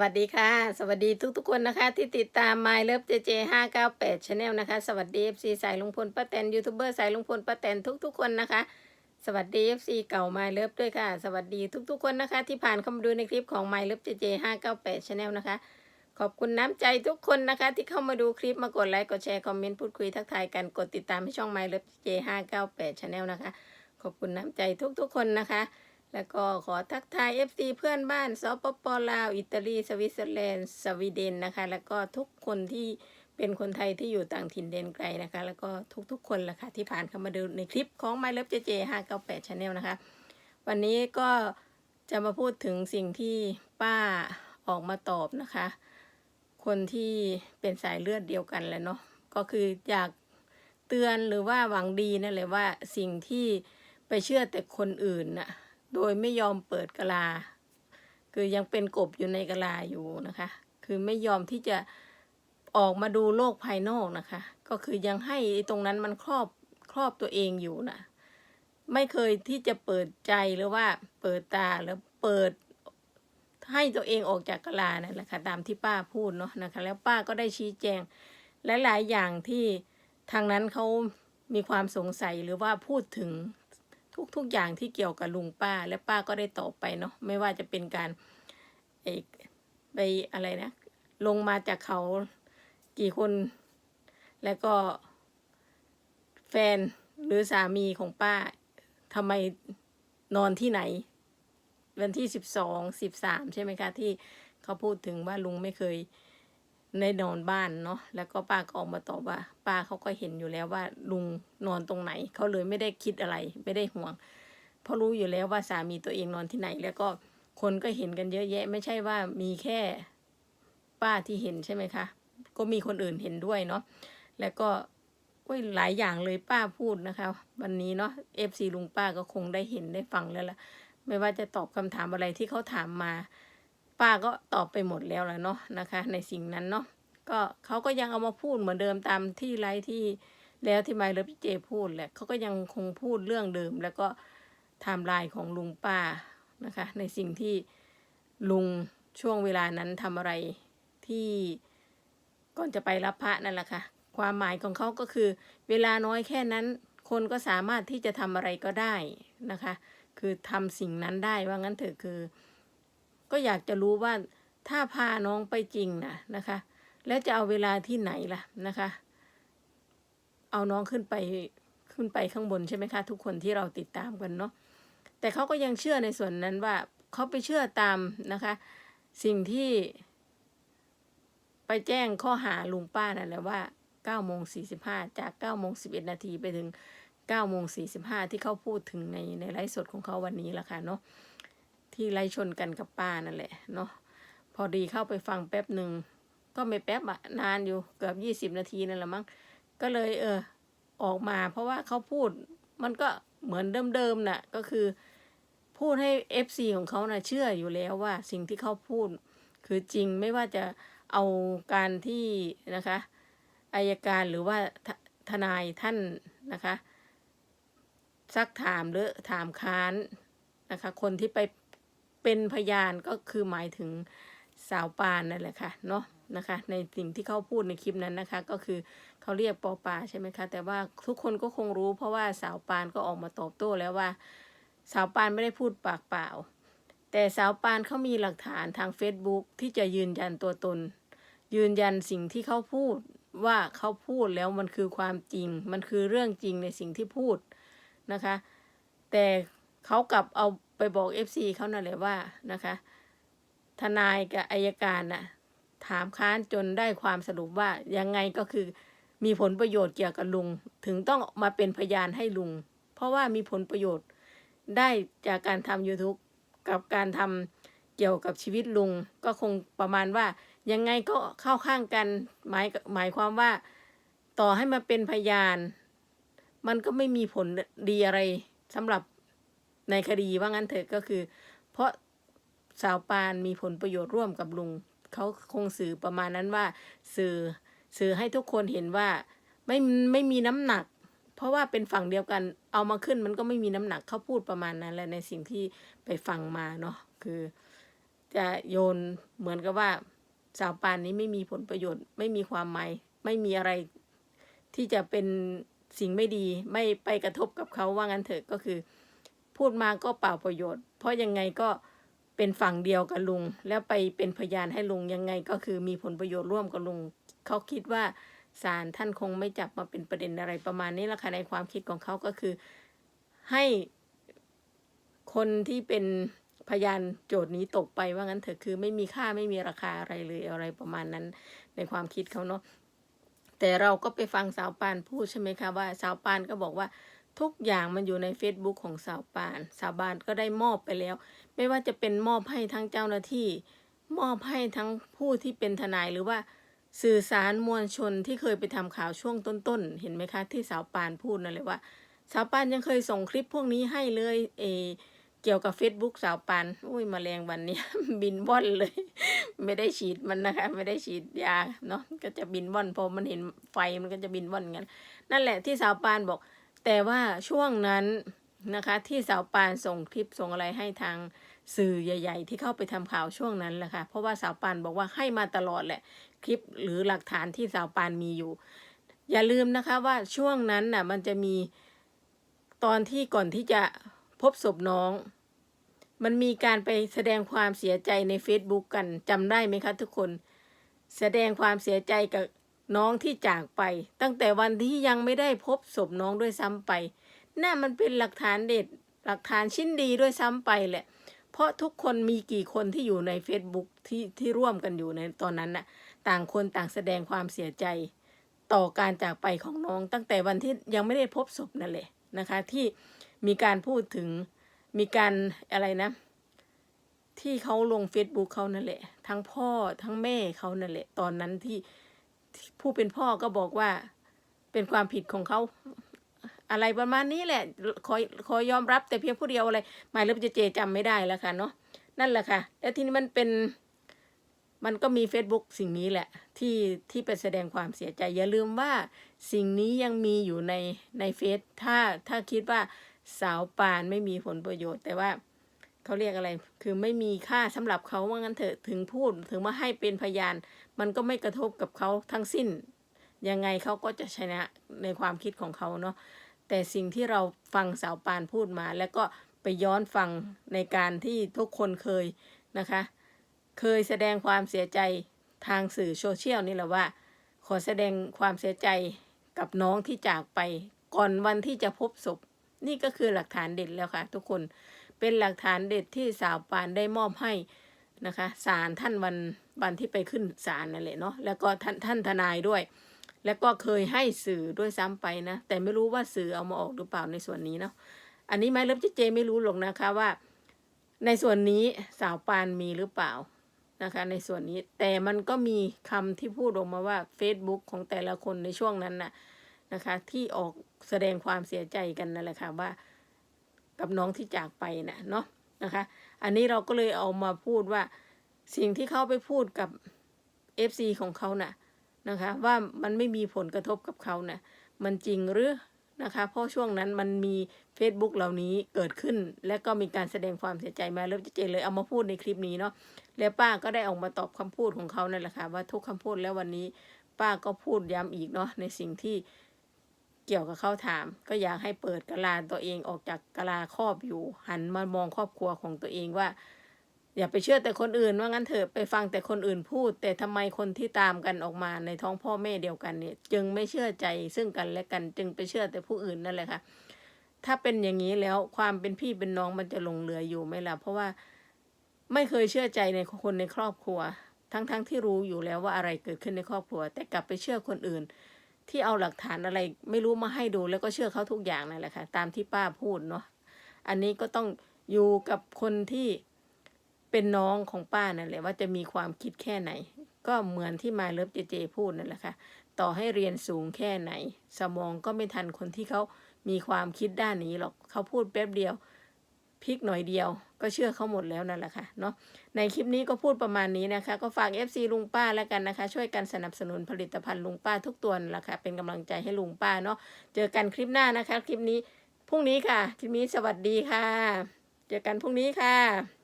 วัสดีค่ะ สวัสดีทุกๆคนนะคะ ที่ติดตาม My Love JJ 598 Channel นะคะ สวัสดี FC สายลุงพลป้าแตนยูทูบเบอร์สายลุงพลป้าแตนทุกๆคนนะคะ สวัสดี FC เก่า My Love ด้วยค่ะ สวัสดีทุกๆคนนะคะ ที่ผ่านเข้ามาดูในคลิปของ My Love JJ 598 Channel นะคะ ขอบคุณน้ำใจทุกคนนะคะ ที่เข้ามาดูคลิปมากดไลค์กดแชร์คอมเมนต์พูดคุยทักทายกันกดติดตามให้ช่อง My Love JJ 598 Channel นะคะ ขอบคุณน้ำใจทุกๆคนนะคะ แล้วก็ขอทักทาย FC เพื่อนบ้านสปปลาว อิตาลี สวิตเซอร์แลนด์ สวีเดนนะคะ แล้วก็ทุกคนที่เป็นคนไทยที่อยู่ต่างถิ่นแดนไกลนะคะ แล้วก็ทุกๆคนละค่ะที่ผ่านเข้ามาดูในคลิปของ My Love JJ 598 Channel นะคะ วันนี้ก็จะมาพูดถึงสิ่งที่ป้าออกมาตอบนะคะ คนที่เป็นสายเลือดเดียวกันแหละเนาะ ก็คืออยากเตือนหรือว่าหวังดีนั่นแหละว่าสิ่งที่ไปเชื่อแต่คนอื่นน่ะ โดยไม่ยอมเปิดกะลา คือยังเป็นกบอยู่ในกะลาอยู่นะคะ คือไม่ยอมที่จะออกมาดูโลกภายนอกนะคะ ก็คือยังให้ตรงนั้นมันครอบครอบตัวเองอยู่นะไม่เคยที่จะเปิดใจหรือว่าเปิดตาหรือเปิดให้ตัวเองออกจากกะลานั่นแหละค่ะตามที่ป้าพูดเนาะนะคะ แล้วป้าก็ได้ชี้แจงหลายๆอย่างที่ทางนั้นเขามีความสงสัยหรือว่าพูดถึง ทุกๆอย่างที่เกี่ยวกับลุงป้าและป้าก็ได้ตอบไปเนาะไม่ว่าจะเป็นการไอไปอะไรนะ ลงมาจากเขากี่คน แล้วก็แฟนหรือสามีของป้าทำไมนอนที่ไหน วันที่สิบสองสิบสามใช่ไหมคะ ที่เขาพูดถึงว่าลุงไม่เคย ได้นอนบ้านเนาะแล้วก็ป้าก็ออกมาตอบว่า ป้าเขาก็เห็นอยู่แล้วว่าลุงนอนตรงไหน เขาเลยไม่ได้คิดอะไร ไม่ได้ห่วง เพราะรู้อยู่แล้วว่าสามีตัวเองนอนที่ไหน แล้วก็คนก็เห็นกันเยอะแยะ ไม่ใช่ว่ามีแค่ป้าที่เห็นใช่ไหมคะ ก็มีคนอื่นเห็นด้วยเนาะแล้วก็โอ้ยหลายอย่างเลยป้าพูดนะคะ วันนี้เนาะเอฟซีลุงป้าก็คงได้เห็นได้ฟังแล้วล่ะ ไม่ว่าจะตอบคำถามอะไรที่เขาถามมา ป้าก็ตอบไปหมดแล้วแหละเนาะนะคะ ในสิ่งนั้นเนาะก็เขาก็ยังเอามาพูดเหมือนเดิมตามที่ไลฟ์ที่แล้วที่ไมล์เลพี่เจพูดแหละเขาก็ยังคงพูดเรื่องเดิม แล้วก็ไทม์ไลน์ของลุงป้านะคะ ในสิ่งที่ลุงช่วงเวลานั้นทำอะไรที่ก่อนจะไปรับพระนั่นแหละค่ะ ความหมายของเขาก็คือ เวลาน้อยแค่นั้น คนก็สามารถที่จะทำอะไรก็ได้นะคะ คือทำสิ่งนั้นได้ว่างั้นเถอะคือ ก็อยากจะรู้ว่าถ้าพาน้องไปจริงนะนะคะ แล้วจะเอาเวลาที่ไหนล่ะนะคะ เอาน้องขึ้นไปขึ้นไปข้างบนใช่ไหมคะ ทุกคนที่เราติดตามกันเนาะแต่เขาก็ยังเชื่อในส่วนนั้นว่าเขาไปเชื่อตามนะคะ สิ่งที่ ไปแจ้งข้อหาลุงป้านั่นแหละว่า9โมง45 จาก9โมง11 นาทีไปถึง9โมง45 ที่เขาพูดถึงในในไลฟ์สดของเขาวันนี้ละค่ะเนาะ ที่ไล่ชนกันกับป้านั่นแหละเนาะพอดีเข้าไปฟังแป๊บหนึ่งก็ไม่แป๊บอะนานอยู่เกือบยี่สิบนาทีนั่นแหละมั้งก็เลยเออออกมา เพราะว่าเขาพูดมันก็เหมือนเดิมๆน่ะก็คือ พูดให้เอฟซีของเขาน่ะเชื่ออยู่แล้วว่าสิ่งที่เขาพูด คือจริงไม่ว่าจะเอาการที่นะคะอายการหรือว่าททนายท่านนะคะ ซักถามหรือถามค้านนะคะ คนที่ไป เป็นพยานก็คือหมายถึงสาวปานนั่นแหละค่ะเนาะนะคะ ในสิ่งที่เขาพูดในคลิปนั้นนะคะ ก็คือเขาเรียกปอปาใช่ไหมคะ แต่ว่าทุกคนก็คงรู้ เพราะว่าสาวปานก็ออกมาตอบโต้แล้วว่า สาวปานไม่ได้พูดปากเปล่า แต่สาวปานเขามีหลักฐานทาง Facebook ที่จะยืนยันตัวตน ยืนยันสิ่งที่เขาพูดว่าเขาพูดแล้วมันคือความจริง มันคือเรื่องจริงในสิ่งที่พูดนะคะ แต่เขากลับเอา ไปบอก FC เขานั่นแหละว่านะคะ ทนายกับอายการน่ะ ถามค้านจนได้ความสรุปว่ายังไงก็คือมีผลประโยชน์เกี่ยวกับลุง ถึงต้องมาเป็นพยานให้ลุง เพราะว่ามีผลประโยชน์ได้จากการทำ YouTube กับการทำเกี่ยวกับชีวิตลุง ก็คงประมาณว่ายังไงก็เข้าข้างกันหมายหมายความว่า ต่อให้มาเป็นพยาน มันก็ไม่มีผลดีอะไรสำหรับ ในคดีว่างั้นเถอะก็คือ เพราะสาวปานมีผลประโยชน์ร่วมกับลุงเขาคงสื่อประมาณนั้นว่า สื่อสื่อให้ทุกคนเห็นว่าไม่ไม่มีน้ำหนัก เพราะว่าเป็นฝั่งเดียวกันเอามาขึ้นมันก็ไม่มีน้ำหนักเขาพูดประมาณนั้นแหละในสิ่งที่ไปฟังมาเนาะคือจจะโยนเหมือนกับว่าสาวปานนี้ไม่มีผลประโยชน์ ไม่มีความหมายไม่มีอะไรที่จะเป็นสิ่งไม่ดี ไม่ไปกระทบกับเขาว่างั้นเถอะก็คือ พูดมาก็เปล่าประโยชน์ เพราะยังไงก็เป็นฝั่งเดียวกับลุง แล้วไปเป็นพยานให้ลุงยังไงก็คือมีผลประโยชน์ร่วมกับลุงเขาคิดว่าศาลท่านคงไม่จับมาเป็นประเด็นอะไรประมาณนี้ละค่ะในความคิดของเขาก็คือ ให้คนที่เป็นพยานโจทย์นี้ตกไปว่างั้นเถอะคือไม่มีค่าไม่มีราคาอะไรเลยอะไรประมาณนั้นในความคิดเขาเนาะแต่เราก็ไปฟังสาวปานพูดใช่ไหมคะว่าสาวปานก็บอกว่า ทุกอย่างมันอยู่ใน Facebook ของสาวปาน สาวปานก็ได้มอบไปแล้ว ไม่ว่าจะเป็นมอบให้ทั้งเจ้าหน้าที่ มอบให้ทั้งผู้ที่เป็นทนายหรือว่าสื่อสารมวลชนที่เคยไปทำข่าวช่วงต้นๆ เห็นไหมคะ ที่สาวปานพูดนั่นเลยว่า สาวปานยังเคยส่งคลิปพวกนี้ให้เลยเอเกี่ยวกับ Facebook สาวปานอุ้ยมแมลงวันนี้บินว่อนเลย ไม่ได้ฉีดมันนะคะ ไม่ได้ฉีดยาเนาะก็จะบินว่อนพอมันเห็นไฟมันก็จะบินว่อนกันนั่นแหละที่สาวปานบอก แต่ว่าช่วงนั้นนะคะที่สาวปานส่งคลิปส่งอะไรให้ทางสื่อใหญ่ ๆ ที่เข้าไปทำข่าวช่วงนั้นแหละค่ะเพราะว่าสาวปานบอกว่าให้มาตลอดแหละคลิปหรือหลักฐานที่สาวปานมีอยู่ อย่าลืมนะคะว่าช่วงนั้นน่ะมันจะมีตอนที่ก่อนที่จะพบศพน้อง มันมีการไปแสดงความเสียใจใน Facebook กันจำได้ไหมคะทุกคน แสดงความเสียใจกับ น้องที่จากไป ตั้งแต่วันที่ยังไม่ได้พบศพน้องด้วยซ้ำไปน่ามันเป็นหลักฐานเด็ด หลักฐานชิ้นดีด้วยซ้ำไปแหละ เพราะทุกคนมีกี่คนที่อยู่ใน Facebook ที่ที่ร่วมกันอยู่ในตอนนั้นน่ะ ต่างคนต่างแสดงความเสียใจ ต่อการจากไปของน้อง ตั้งแต่วันที่ยังไม่ได้พบศพนั่นแหละนะคะ ที่มีการพูดถึงมีการอะไรนะ ที่เขาลง Facebook เขานั่นแหละ ทั้งพ่อทั้งแม่เขานั่นแหละ ตอนนั้นที่ที่ ผู้เป็นพ่อก็บอกว่าเป็นความผิดของเขาอะไรประมาณนี้แหละขอขอยอมรับแต่เพียงผู้เดียวอะไรหมายเล็บเจเจจำไม่ได้แล้วค่ะเนาะนั่นแหละค่ะ แล้วทีนี้มันเป็น มันก็มี Facebook สิ่งนี้แหละ ที่ที่ไปแสดงความเสียใจ อย่าลืมว่าสิ่งนี้ยังมีอยู่ในในเฟซถ้าถ้าคิดว่าสาวปานไม่มีผลประโยชน์ แต่ว่า เขาเรียกอะไร คือไม่มีค่าสำหรับเขาว่างั้นเถอะถึงพูดถึงมาให้เป็นพยาน มันก็ไม่กระทบกับเขาทั้งสิ้น ยังไงเขาก็จะชนะในความคิดของเขาเนาะแต่สิ่งที่เราฟังสาวปานพูดมา แล้วก็ไปย้อนฟังในการที่ทุกคนเคยนะคะ เคยแสดงความเสียใจทางสื่อโซเชียลนี่แหละว่า ขอแสดงความเสียใจกับน้องที่จากไป ก่อนวันที่จะพบศพ นี่ก็คือหลักฐานเด็ดแล้วค่ะ ทุกคน เป็นหลักฐานเด็ดที่สาวปานได้มอบให้นะคะศาลท่านวันวันที่ไปขึ้นศาลนั่นแหละเนาะแล้วก็ท่านท่านทนายด้วย แล้วก็เคยให้สื่อด้วยซ้ำไปนะแต่ไม่รู้ว่าสื่อเอามาออกหรือเปล่าในส่วนนี้เนาะอันนี้ไม่เลิฟเจเจไม่รู้หรอกนะคะว่า ในส่วนนี้สาวปานมีหรือเปล่านะคะ ในส่วนนี้แต่มันก็มีคำที่พูดออกมาว่า Facebook ของแต่ละคนในช่วงนั้นน่ะนะคะ ที่ออกแสดงความเสียใจกันนั่นแหละค่ะว่า กับน้องที่จากไปน่ะเนาะนะคะ อันนี้เราก็เลยเอามาพูดว่าสิ่งที่เขาไปพูดกับ FC ของเขาน่ะนะคะว่ามันไม่มีผลกระทบกับเขานะ่ะมันจริงหรือนะคะเพราะช่วงนั้นมันมี Facebook เหล่านี้เกิดขึ้น และก็มีการแสดงความเสียใจมาเริ่มจะเจนเลยเอามาพูดในคลิปนี้เนาะแล้วป้าก็ได้ออกมาตอบคำพูดของเขานั่นแหละค่ะว่าทุกคำพูดแล้ววันนี้ ป้าก็พูดย้ำอีกเนาะในสิ่งที่ เกี่ยวกับเขาถาม ก็อยากให้เปิดกะลาตัวเองออกจากกะลาครอบอยู่ หันมามองครอบครัวของตัวเองว่า อย่าไปเชื่อแต่คนอื่นว่างั้นเถอะไปฟังแต่คนอื่นพูด แต่ทำไมคนที่ตามกันออกมาในท้องพ่อแม่เดียวกันเนี่ย จึงไม่เชื่อใจซึ่งกันและกันจึงไปเชื่อแต่ผู้อื่นนั่นแหละค่ะถ้าเป็นอย่างนี้แล้วความเป็นพี่เป็นน้องมันจะหลงเหลืออยู่ไหมล่ะเพราะว่าไม่เคยเชื่อใจในคนในครอบครัว ทั้งๆทที่รู้อยู่แล้วว่าอะไรเกิดขึ้นในครอบครัว แต่กลับไปเชื่อคนอื่น ที่เอาหลักฐานอะไรไม่รู้มาให้ดูแล้วก็เชื่อเขาทุกอย่างนั่นแหละค่ะตามที่ป้าพูดเนาะอันนี้ก็ต้องอยู่กับคนที่เป็นน้องของป้านั่นแหละว่าจะมีความคิดแค่ไหน ก็เหมือนที่มาเลิฟเจเจพูดนั่นแหละค่ะต่อให้เรียนสูงแค่ไหน สมองก็ไม่ทันคนที่เขามีความคิดด้านนี้หรอกเขาพูดแป๊บเดียว พลิกหน่อยเดียว ก็เชื่อเขาหมดแล้วนั่นแหละค่ะเนาะในคลิปนี้ก็พูดประมาณนี้นะคะ ก็ฝาก FC ลุงป้าแล้วกันนะคะ ช่วยกันสนับสนุนผลิตภัณฑ์ลุงป้าทุกตัวนั่นแหละค่ะเป็นกำลังใจให้ลุงป้าเนาะเจอกันคลิปหน้านะคะ คลิปนี้พรุ่งนี้ค่ะ คลิปนี้สวัสดีค่ะ เจอกันพรุ่งนี้ค่ะ